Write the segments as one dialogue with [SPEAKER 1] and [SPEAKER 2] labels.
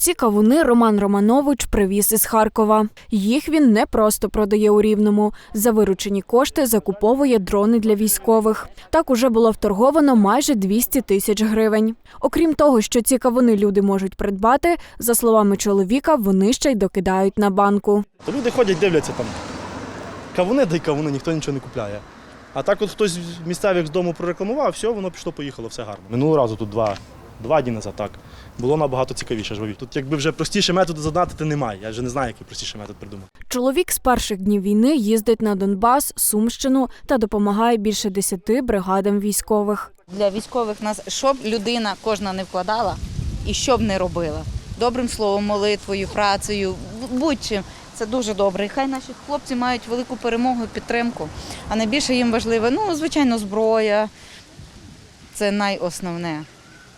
[SPEAKER 1] Ці кавуни Роман Романович привіз із Харкова. Їх він не просто продає у Рівному. За виручені кошти закуповує дрони для військових. Так уже було вторговано майже 200 тисяч гривень. Окрім того, що ці кавуни люди можуть придбати, за словами чоловіка, вони ще й докидають на банку.
[SPEAKER 2] То люди ходять, дивляться там. Кавуни, дай кавуни, ніхто нічого не купляє. А так от хтось з місцевих з дому прорекламував, все, воно пішло, поїхало, все гарно. Минулого разу тут два, два дні назад так. Було набагато цікавіше жваві. Тут якби вже простіший метод задонатити немає. Я вже не знаю, який простіший метод придумати.
[SPEAKER 1] Чоловік з перших днів війни їздить на Донбас, Сумщину та допомагає більше десяти бригадам військових.
[SPEAKER 3] Для військових нас, щоб людина кожна не вкладала і що б не робила. Добрим словом, молитвою, працею, будь-чим. Це дуже добре. І хай наші хлопці мають велику перемогу і підтримку. А найбільше їм важливе, ну, звичайно, зброя. Це найосновне.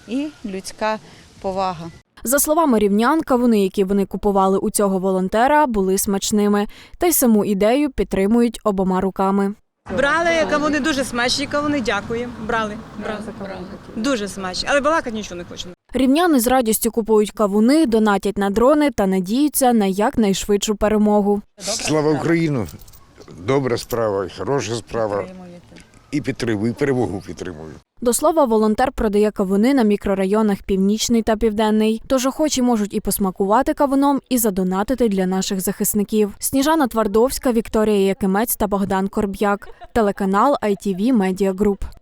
[SPEAKER 3] І людська повага.
[SPEAKER 1] За словами рівнян, кавуни, які вони купували у цього волонтера, були смачними, та й саму ідею підтримують обома руками.
[SPEAKER 4] Брали, кавуни дуже смачні, кавуни дякуємо. Брали. брали. Дуже смачні, але балакати нічого не хочемо.
[SPEAKER 1] Рівняни з радістю купують кавуни, донатять на дрони та надіються на якнайшвидшу перемогу.
[SPEAKER 5] Слава Україну! Добра справа, хороша справа. І підтримую, і перемогу підтримую.
[SPEAKER 1] До слова, волонтер продає кавуни на мікрорайонах Північний та Південний. Тож охочі можуть і посмакувати кавуном, і задонатити для наших захисників. Сніжана Твардовська, Вікторія Якимець та Богдан Корб'як. Телеканал ITV Media Group.